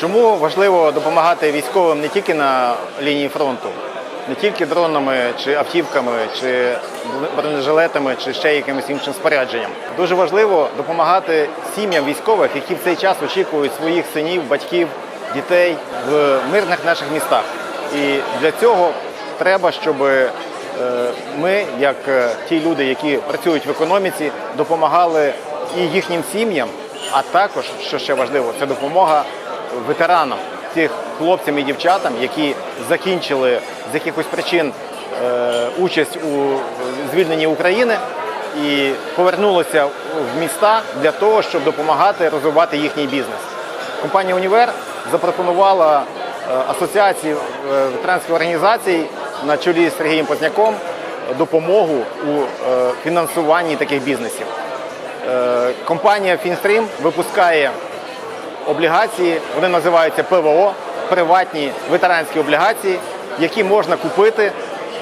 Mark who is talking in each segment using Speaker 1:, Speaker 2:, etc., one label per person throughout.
Speaker 1: Чому важливо допомагати військовим не тільки на лінії фронту, не тільки дронами чи автівками, чи бронежилетами, чи ще якимось іншим спорядженням? Дуже важливо допомагати сім'ям військових, які в цей час очікують своїх синів, батьків, дітей в мирних наших містах. І для цього треба, щоб е, ми, як е, ті люди, які працюють в економіці, допомагали і їхнім сім'ям, а також, що ще важливо, це допомога ветеранам, тих хлопцям і дівчатам, які закінчили з якихось причин е, участь у звільненні України і повернулися в міста для того, щоб допомагати розвивати їхній бізнес. Компанія Універ запропонувала е, асоціації е, ветеранських організацій на чолі з Сергієм Позняком допомогу у фінансуванні таких бізнесів. Компанія Фінстрім випускає облігації, вони називаються ПВО, приватні ветеранські облігації, які можна купити.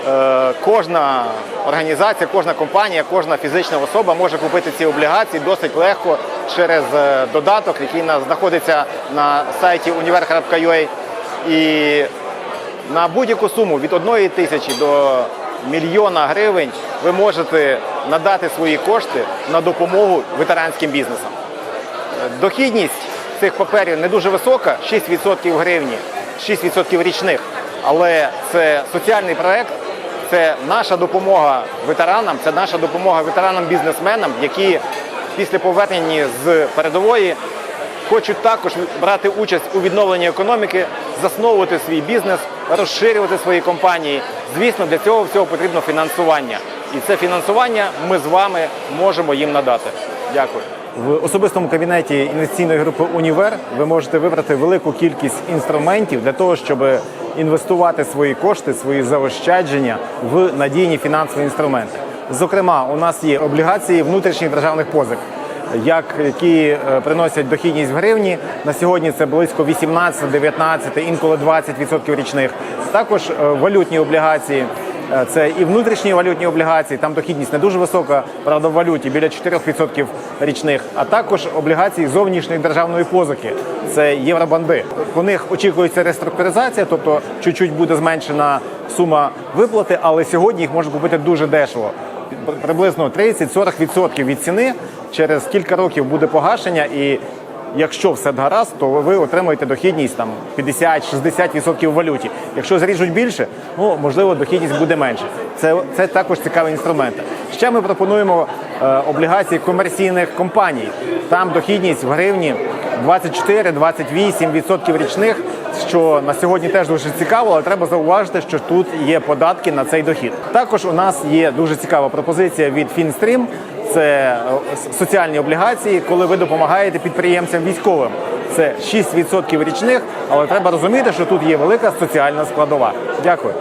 Speaker 1: Е, Кожна організація, кожна компанія, кожна фізична особа може купити ці облігації досить легко через е, додаток, який на- знаходиться на сайті univer.ua. І на будь-яку суму від 1 тисячі до мільйона гривень ви можете надати свої кошти на допомогу ветеранським бізнесам. Дохідність цих паперів не дуже висока, 6% в гривні, 6% річних. Але це соціальний проект, це наша допомога ветеранам, це наша допомога ветеранам-бізнесменам, які після повернення з передової хочуть також брати участь у відновленні економіки, засновувати свій бізнес, розширювати свої компанії. Звісно, для цього всього потрібно фінансування. І це фінансування ми з вами можемо їм надати. Дякую. В особистому кабінеті інвестиційної групи Універ ви можете вибрати велику кількість інструментів для того, щоб інвестувати свої кошти, свої заощадження в надійні фінансові інструменти. Зокрема, у нас є облігації внутрішніх державних позик, як які е, приносять дохідність в гривні. На сьогодні це близько 18, 19, інколи 20% річних. Також е, валютні облігації. Е, Це і внутрішні валютні облігації, там дохідність не дуже висока, правда, в валюті біля 4% річних, а також облігації зовнішньої державної позики. Це євробанди. По них очікується реструктуризація, тобто чуть-чуть буде зменшена сума виплати, але сьогодні їх можна купити дуже дешево. Приблизно 30-40% від ціни. Через кілька років буде погашення і Якщо все гаразд, то ви отримаєте дохідність там 50-60% в валюті. Якщо зріжуть більше, ну можливо, дохідність буде менше. Це, це також цікаві інструменти. Ще ми пропонуємо е, облігації комерційних компаній. Там дохідність в гривні 24-28% річних, що на сьогодні теж дуже цікаво, але треба зауважити, що тут є податки на цей дохід. Також у нас є дуже цікава пропозиція від Фінстрім. Це е, соціальні облігації, коли ви допомагаєте підприємцям військовим. Це 6% річних, але треба розуміти, що тут є велика соціальна складова. Дякую.